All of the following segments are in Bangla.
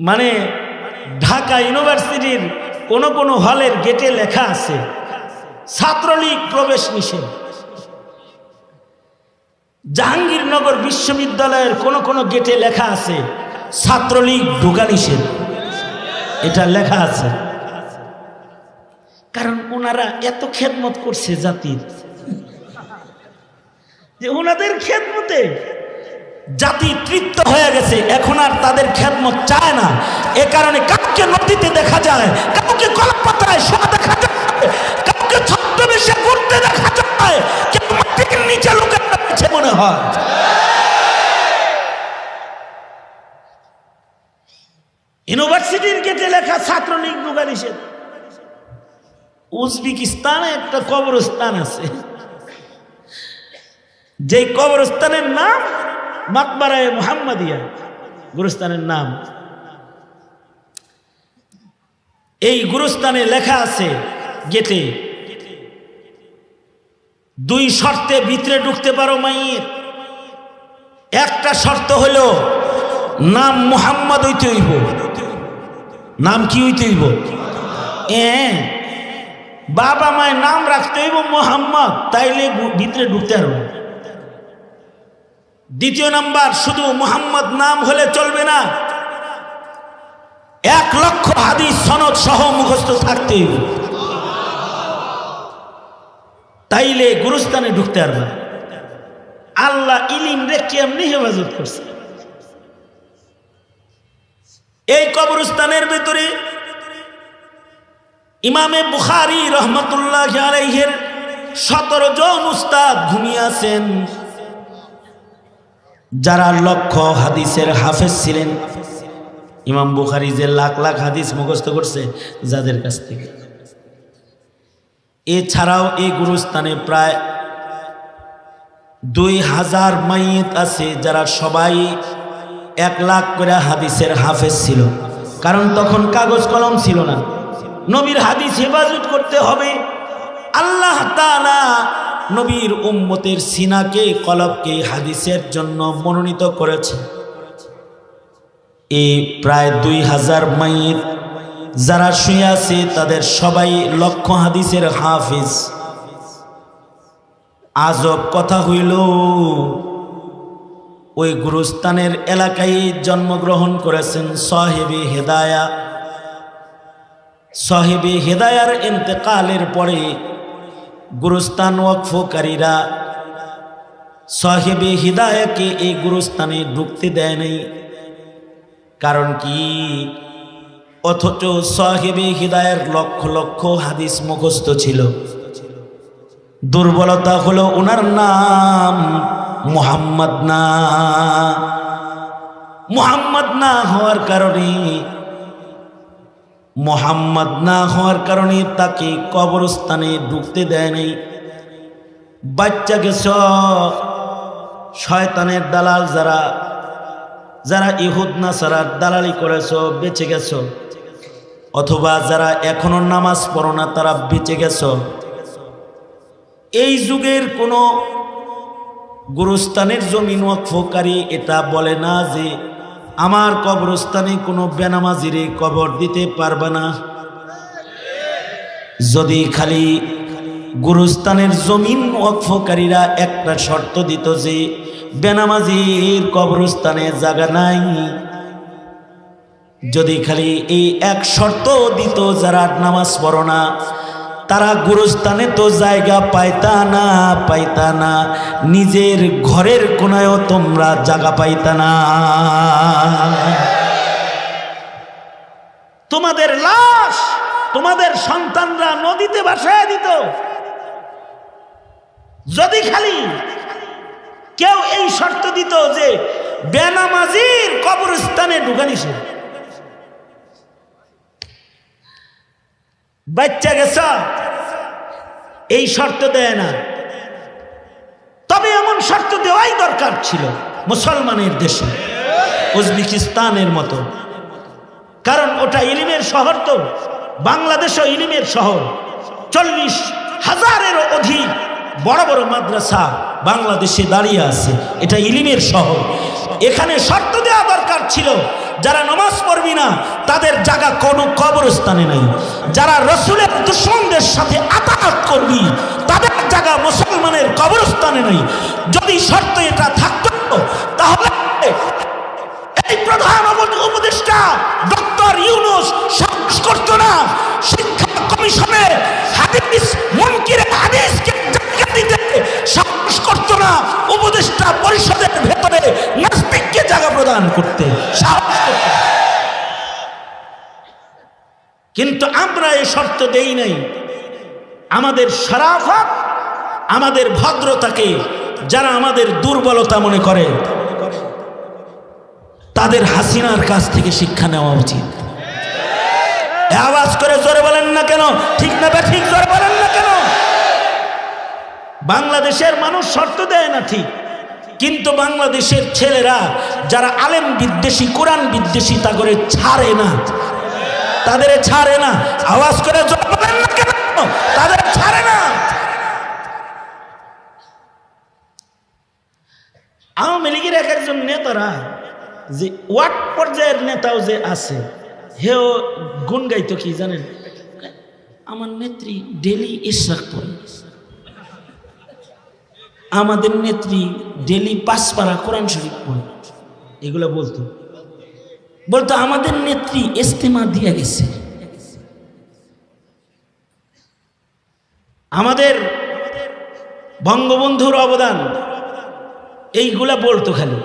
মানে ঢাকা ইউনিভার্সিটির কোন কোন হলের গেটে লেখা আছে, ছাত্রলীগ প্রবেশ নিষেধ। জাহাঙ্গীরনগর বিশ্ববিদ্যালয়ের কোন কোন গেটে লেখা আছে, ছাত্রলীগ ঢোকা নিষেধ। এটা লেখা আছে। কারণ ওনারা এত খেদমত করছে জাতির। যে ওনাদের খেদমতে জাতি তৃপ্ত হয়ে গেছে, এখন আর তাদের খেদমত চায় না। এ কারণে কাউকে নদীতে দেখা যায়, কাউকে কলপাতায় শোয়া দেখা যায়, কাউকে ছদ্মবেশে ঘুরতে দেখা যায়, কেউ মাটির নিচে লুকে আছে মনে হয়। ইউনিভার্সিটির গেটে লেখা ছাত্রলীগ ঢুকা নিষেধ উজবেকিস্তানে একটা কবরস্থান আছে। যে কবরস্থানের নাম মাকবারায় মোহাম্মদিয়া, গুরুস্থানের নাম। এই গুরুস্থানে লেখা আছে গেটে, দুই শর্তে ভিতরে ঢুকতে পারো মাইয়ের। একটা শর্ত হলো, নাম মুহাম্মদ হইতে হইব। নাম কি হইতে হইব? বাবা মায়ের নাম রাখতে হইব মোহাম্মদ, তাইলে ভিতরে ঢুকতে পারব দ্বিতীয় নাম্বার, শুধু মুহাম্মদ নাম হলে চলবে না। এক লক্ষ হাদিস সনদ সহ মুখস্থ থাকতে তাইলে গুরুস্থানে ঢুকতে পারবে। আল্লাহ ইলিম রে কেমনি হেফাজত করছে? এই কবরস্থানের ভেতরে ইমামে বুখারি রহমতুল্লাহ সতেরো জন উস্তাদ ঘুমিয়ে আছেন। যারা লক্ষ হাদিসের হাফেজ ছিলেন, ইমাম বুখারি যে লাখ লাখ হাদিস মুখস্থ করছে যাদের কাছ থেকে। এছাড়াও এই গুরুস্থানে প্রায় দুই হাজার মাইত আছে যারা সবাই এক লাখ করে হাদিসের হাফেজ ছিল। কারণ তখন কাগজ কলম ছিল না। নবীর হাদিস হেফাজত করতে হবে। আল্লাহ নবীর উম্মতের সিনাকে, কলবকে, হাদিসের জন্য মনোনীত করেছে। এই প্রায় দুই হাজার মাইত যারা শুয়ে আছে, তাদের সবাই লক্ষ হাদিসের হাফিজ। আজব কথা হইল, ওই গুরুস্থানের এলাকায় জন্মগ্রহণ করেছেন সাহেবে হেদায়া। সাহেবে হেদায়ার ইন্তেকালের পরে গুরুস্থান ওয়াকফকারীরা সাহেবে হিদায়াকে এই গুরুস্থানে ঢুকতে দেয় নাই। কারণ কি? অথচ সাহেবে হিদায়ের লক্ষ লক্ষ হাদিস মুখস্থ ছিল। দুর্বলতা হলো ওনার নাম মুহাম্মদ না। মুহাম্মদ না হওয়ার কারণে মোহাম্মদ না হওয়ার কারণে তাকে কবরস্থানে ঢুকতে দেয় নাই। বাচ্চা গেছ, শয়তানের দালাল যারা যারা ইহুদ নাসারার দালালি করেছ, বেঁচে গেছ। অথবা যারা এখনও নামাজ পড়ো না, তারা বেঁচে গেছ। এই যুগের কোনো গুরুস্থানের জমিন ওয়াকফকারী এটা বলে না যে আমার কবরস্থানে কোনো বেনামাজিরে কবর দিতে পারবে না। যদি খালি গুরুস্থানের জমিন ওয়াকফকারীরা একটা শর্ত দিত যে বেনামাজির কবরস্থানে জায়গা নাই। যদি খালি এই এক শর্ত দিত যারা নামাজ পড়ো না তারা গুরুস্থানে তো জায়গা পাইতা না পাইতা না। নিজের ঘরের কোনায়ও তোমরা জায়গা পাইতা না। তোমাদের লাশ তোমাদের সন্তানরা নদীতে ভাসায় দিত। যদি খালি কেউ এই শর্ত দিত যে বেনামাজির কবরস্থানে ঢুকানিছে বাচ্চা গেছ এই শর্ত দেয় না। তবে এমন শর্ত দেওয়াই দরকার ছিল মুসলমানের দেশে, উজবেকিস্তানের মতো। কারণ ওটা ইলিমের শহর তো, বাংলাদেশও ইলিমের শহর। চল্লিশ হাজারেরও অধিক বড় বড় মাদ্রাসা বাংলাদেশে দাঁড়িয়ে আছে, এটা ইলিমের শহর। এখানে শর্ত দেওয়া দরকার ছিল যারা নমাজ পড়বি না, তাদের জায়গা কোনো কবরস্থানে নাই। যারা রসুলের দুশ্মনদের সাথে আতাহাত করবি, তাদের জায়গা মুসলমানের কবরস্থানে নাই। যদি শর্ত এটা থাকতো, তাহলে এই প্রধান উপদেষ্টা ডক্টর ইউনুস সাহস করতো না। শিক্ষা কমিশনে হাদিস মুনকিরে হাদিসকে জায়গা সাহস করতো না। উপদেষ্টা পরিষদের ভেতরে নাস্তিককে জায়গা প্রদান করতে। সাহস করতো না। কিন্তু আমরা এ শর্ত দেই নাই। আমাদের সারাফত আমাদের ভদ্রতাকে যারা আমাদের দুর্বলতা মনে করে, তাদের হাসিনার কাছ থেকে শিক্ষা নেওয়া উচিত। আওয়াজ করে জোরে বলেন না কেন? ঠিক না বে ঠিক জোরে বলেন না কেন? বাংলাদেশের মানুষ শর্ত দেয় না ঠিক। কিন্তু বাংলাদেশের ছেলেরা, যারা আলেম বিদ্বেষী, কোরআন বিদ্বেষী, তা করে ছাড়ে না। তাদের ছাড়ে না। আওয়াজ করে তাদের ছাড়ে না। আওয়ামী লীগের এক একজন নেতারা যে ওয়ার্ড পর্যায়ের নেতাও যে আছে, হেও গুণ গাইতো কি জানেন? আমার নেত্রী ডেলি ইশরাক পড়ে আমাদের নেত্রী ডেলি পাঁচপাড়া কোরআন শরীফ পড়ে। এগুলো বলতো। বলতো, আমাদের নেত্রী ইস্তেমা দিয়ে গেছে। আমাদের বঙ্গবন্ধুর অবদান, এইগুলা বলতো খালি।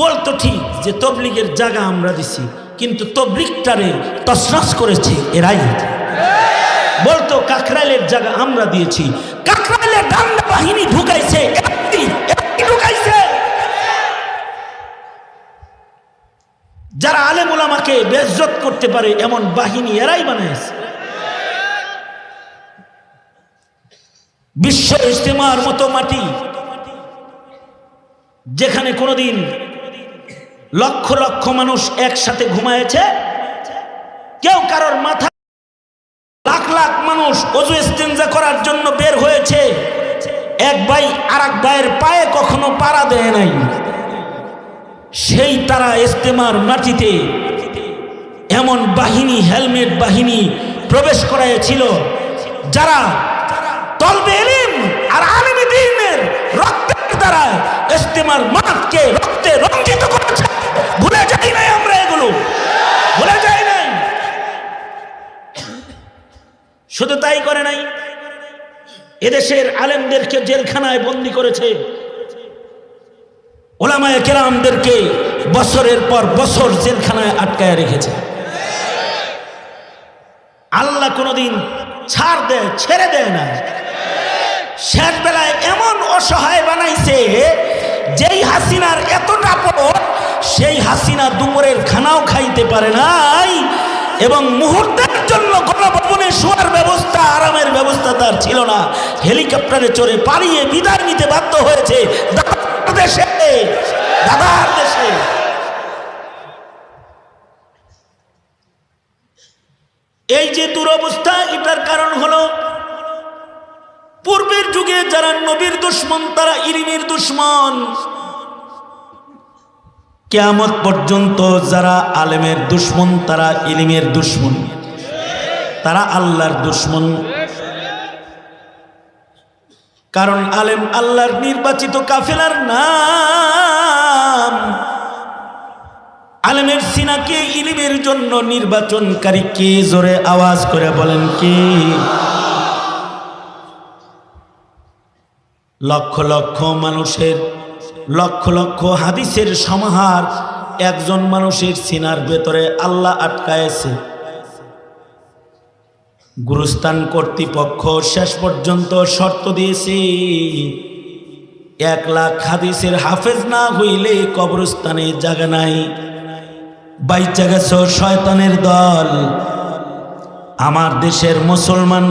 বলতো ঠিক যে তবলিগের জায়গা আমরা দিছি, কিন্তু তবলিগটারে তসনস করেছে এরাই। বলতো, কাকরাইলের জায়গা আমরা দিয়েছি। কাকরাইলের ডান্ডা বাহিনী ঢুকাইছে যারা আলেম ওলামাকে বেজ্জত করতে পারে, এমন বাহিনী এরাই বানাইছে বিশ্ব ইজতেমার মতো মাটি, যেখানে কোনোদিন লক্ষ লক্ষ মানুষ একসাথে ঘুমায়েছে, কেউ কারোর মাথা লাখ লাখ মানুষ অজু ইস্তেঞ্জা করার জন্য বের হয়েছে। এক ভাই আর এক ভাইয়ের পায়ে কখনো পাড়া দেয় নাই। সেই তারা ইস্তেমার মাটিতে এমন বাহিনী, হেলমেট বাহিনী প্রবেশ করাইছিল, যারা তলবে এলিম আর আলিম দিনের রক্তের দ্বারা ইস্তেমার মাঠকে রক্তে রঞ্জিত করেছে। ভুলে যাই নাই আমরা এগুলো। ভুলে যাই নাই। শুধু তাই করে নাই, এদেশের আলেমদেরকে জেলখানায় বন্দি করেছে। ওলামায় কেরামদেরকে বছরের পর বছর জেলখানায় আটকায় রেখেছে। আল্লাহ কোনোদিন ছাড় দেয়, ছেড়ে দেয় না শেষ বেলায় এমন অসহায় বানাইছে যেই হাসিনার এতটা পর সেই হাসিনা দুপুরের খানাও খাইতে পারে নাই এবং মুহূর্তের জন্য গণভবনে শোয়ার ব্যবস্থা, আরামের ব্যবস্থা তার ছিল না। হেলিকপ্টারে চড়ে পালিয়ে বিদায় নিতে বাধ্য হয়েছে। দেশে, দাদার দেশে। এই যে দুরবস্থা, এটার কারণ হলো পূর্বের যুগে যারা নবীর দুশ্মন, তারা ইরিমের দুশ্মন। কেয়ামত পর্যন্ত যারা আলেমের দুশ্মন, তারা ইলিমের দুশ্মন। তারা আল্লাহর দুশ্মন। কারণ আলেম আল্লাহর নির্বাচিত কাফেলার নাম। আলেমের সিনাকে ইলিমের জন্য নির্বাচনকারী কে জোরে আওয়াজ করে বলেন কি? লক্ষ লক্ষ মানুষের, লক্ষ লক্ষ হাদিসের সমাহার একজন মানুষের সিনার ভেতরে আল্লাহ আটকায়েছে। গুরুস্থান কর্তৃপক্ষ শেষ পর্যন্ত শর্ত দিয়েছে, এক লাখ হাদিসের হাফেজ না হইলে কবরস্থানে জায়গা নাই। বাইচা গেছ শয়তানের দল। আমার দেশের মুসলমান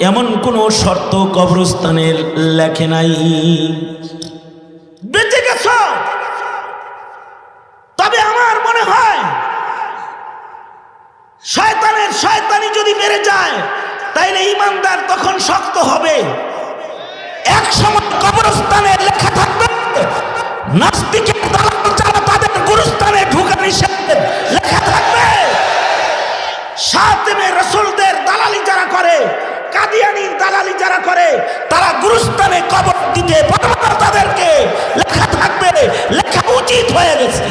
এমন কোনো শর্ত কবরস্থানের লেখে নাই। শক্ত হবে। এক সময় কবরস্থানে লেখা থাকবে, নাস্তিকের দালাল যারা তাদের গুরুস্থানে ঢুকে নিষেধ, লেখা থাকবে, সাতমে রসুলদের দালালি যারা করে, কাদিয়ানির দালালি যারা করে, তারা গুরুস্থানে কবর দিতে পারবে তাদেরকে, লেখা থাকবে, লেখা উচিত হয়ে গেছে।